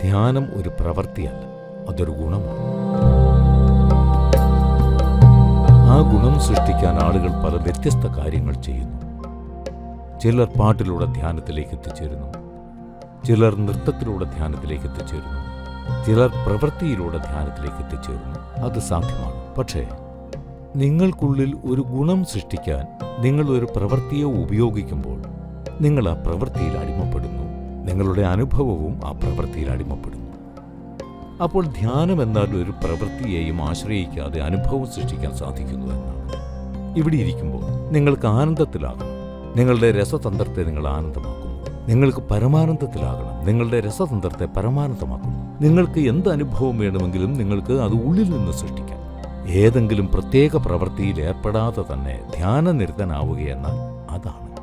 ധ്യാനം ഒരു പ്രവൃത്തിയല്ല അതൊരു ഗുണമാണ്. ആ ഗുണം സൃഷ്ടിക്കാൻ ആളുകൾ പല വ്യത്യസ്ത കാര്യങ്ങൾ ചെയ്യുന്നു. ചിലർ പാട്ടിലൂടെ ധ്യാനത്തിലേക്ക് എത്തിച്ചേരുന്നു. ചിലർ നൃത്തത്തിലൂടെ ധ്യാനത്തിലേക്ക് എത്തിച്ചേരുന്നു. ചിലർ പ്രവൃത്തിയിലൂടെ ധ്യാനത്തിലേക്ക് എത്തിച്ചേരുന്നു. അത് സാധ്യമാണ്. പക്ഷേ നിങ്ങൾക്കുള്ളിൽ ഒരു ഗുണം സൃഷ്ടിക്കാൻ നിങ്ങൾ ഒരു പ്രവൃത്തിയെ ഉപയോഗിക്കുമ്പോൾ നിങ്ങൾ ആ പ്രവൃത്തിയിൽ അടിമപ്പെടുന്നു. നിങ്ങളുടെ അനുഭവവും ആ പ്രവൃത്തിയിൽ അടിമപ്പെടുന്നു. അപ്പോൾ ധ്യാനം എന്നാൽ ഒരു പ്രവൃത്തിയെയും ആശ്രയിക്കാതെ അനുഭവം സൃഷ്ടിക്കാൻ സാധിക്കുന്നു എന്നാണ്. ഇവിടെ ഇരിക്കുമ്പോൾ നിങ്ങൾക്ക് ആനന്ദത്തിലാകണം. നിങ്ങളുടെ രസതന്ത്രത്തെ നിങ്ങൾ ആനന്ദമാക്കുന്നു. നിങ്ങൾക്ക് പരമാനന്ദത്തിലാകണം. നിങ്ങളുടെ രസതന്ത്രത്തെ പരമാനന്ദമാക്കുന്നു. നിങ്ങൾക്ക് എന്ത് അനുഭവം വേണമെങ്കിലും നിങ്ങൾക്ക് അത് ഉള്ളിൽ നിന്ന് സൃഷ്ടിക്കാം. ഏതെങ്കിലും പ്രത്യേക പ്രവൃത്തിയിൽ ഏർപ്പെടാതെ തന്നെ ധ്യാനനിരതനാവുകയെന്നാൽ അതാണ്